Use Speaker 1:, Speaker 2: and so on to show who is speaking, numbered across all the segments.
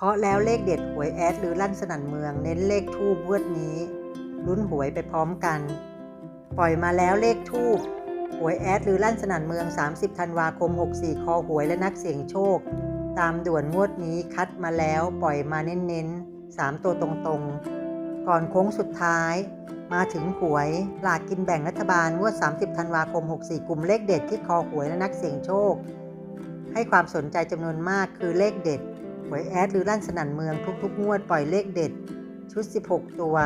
Speaker 1: เคาะแล้วเลขเด็ดหวยแอดหรือลั่นสนั่นเมือง เน้นเลขทูบวดนี้ลุ้นหวยไปพร้อมกัน ปล่อยมาแล้วเลขทูบหวยแอดหรือลั่นสนั่นเมือง 30 ธันวาคม 64 คอหวยและนักเสี่ยงโชค ตามด่วนงวดนี้คัดมาแล้วปล่อยมาเน้นๆ 3 ตัวตรงๆ ก่อนโค้งสุดท้าย มาถึงหวยหลากกินแบ่งรัฐบาลงวด 30 ธันวาคม 64 กลุ่มเลขเด็ดที่คอหวยและนักเสี่ยงโชค ให้ความสนใจจำนวนมากคือเลขเด็ด หวยแอดหรือลั่นสนั่นเมืองทุกๆงวดปล่อยเลขเด็ด ชุด 16 ตัว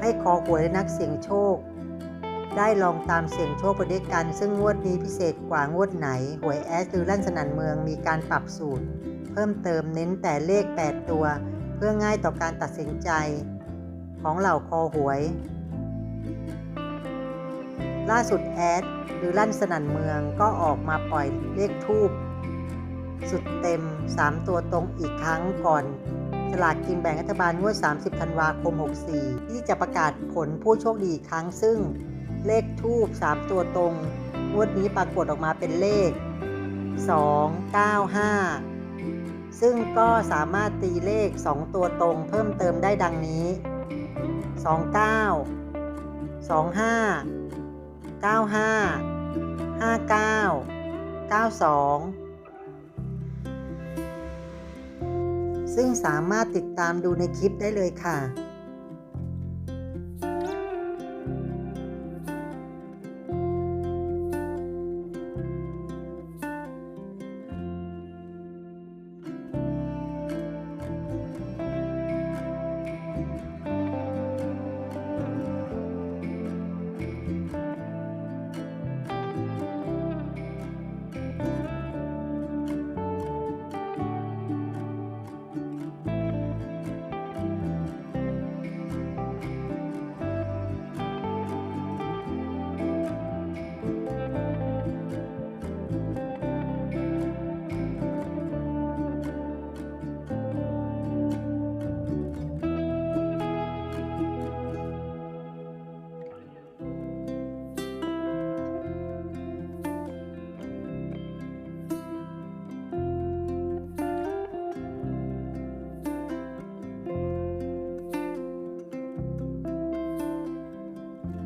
Speaker 1: ให้คอหวยและนักเสี่ยงโชค ได้ลองตามเสี่ยงโชคไปด้วยกัน ซึ่งงวดนี้พิเศษกว่างวดไหน หวยแอดหรือลั่นสนั่นเมืองมีการปรับสูตร เพิ่มเติมเน้นแต่เลข 8 ตัว เพื่อง่ายต่อการตัดสินใจ ของเหล่าคอหวย ล่าสุดแอดหรือลั่นสนั่นเมืองก็ออกมาปล่อยเลขทูบ สุดเต็ม 3 ตัวตรงอีกครั้งก่อน สลากกินแบ่งรัฐบาลงวด 30 ธันวาคม 64 ที่จะประกาศผลผู้โชคดีอีกครั้งซึ่งเลขทูบ3 ตัวตรง งวดนี้ปรากฏออกมาเป็นเลข 295 ซึ่งก็สามารถตีเลข 2 ตัวตรงเพิ่มเติมได้ดังนี้ 29 25 95 59 92 ซึ่งสามารถติดตามดูในคลิปได้เลยค่ะ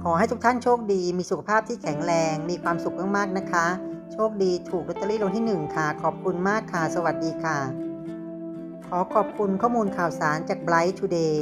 Speaker 1: ขอให้ทุกท่านโชคดี มีสุขภาพที่แข็งแรง มีความสุขมากๆนะคะ โชคดีถูกลอตเตอรี่รางวัลที่ 1 ค่ะ ขอบคุณมากค่ะ สวัสดีค่ะ ขอขอบคุณข้อมูลข่าวสารจาก Bright Today